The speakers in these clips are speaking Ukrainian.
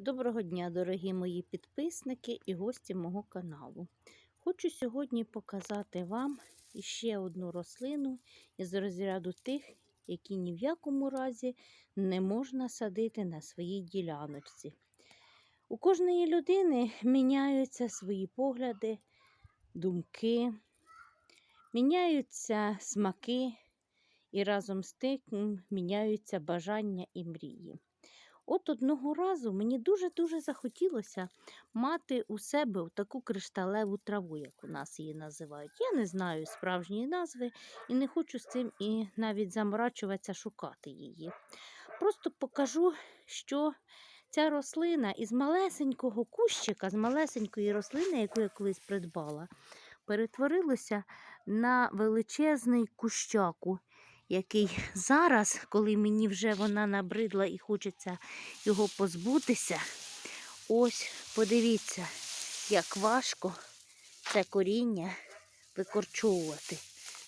Доброго дня, дорогі мої підписники і гості мого каналу. Хочу сьогодні показати вам іще одну рослину із розряду тих, які ні в якому разі не можна садити на своїй діляночці. У кожної людини міняються свої погляди, думки, міняються смаки і разом з тим міняються бажання і мрії. От одного разу мені дуже-дуже захотілося мати у себе таку кришталеву траву, як у нас її називають. Я не знаю справжньої назви і не хочу з цим і навіть заморачуватися шукати її. Просто покажу, що ця рослина із малесенького кущика, з малесенької рослини, яку я колись придбала, перетворилася на величезний кущаку який зараз, коли мені вже вона набридла і хочеться його позбутися, ось подивіться, як важко це коріння викорчовувати.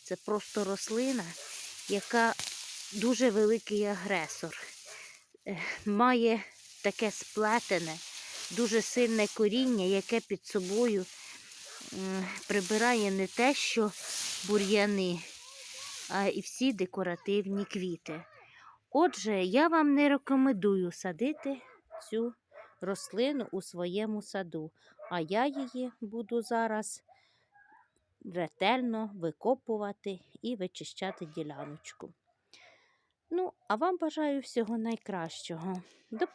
Це просто рослина, яка дуже великий агресор. Е, Має таке сплетене, дуже сильне коріння, яке під собою прибирає не те, що бур'яни, і всі декоративні квіти. Отже, я вам не рекомендую садити цю рослину у своєму саду, а я її буду зараз ретельно викопувати і вичищати діляночку. Ну, а вам бажаю всього найкращого. До побачення.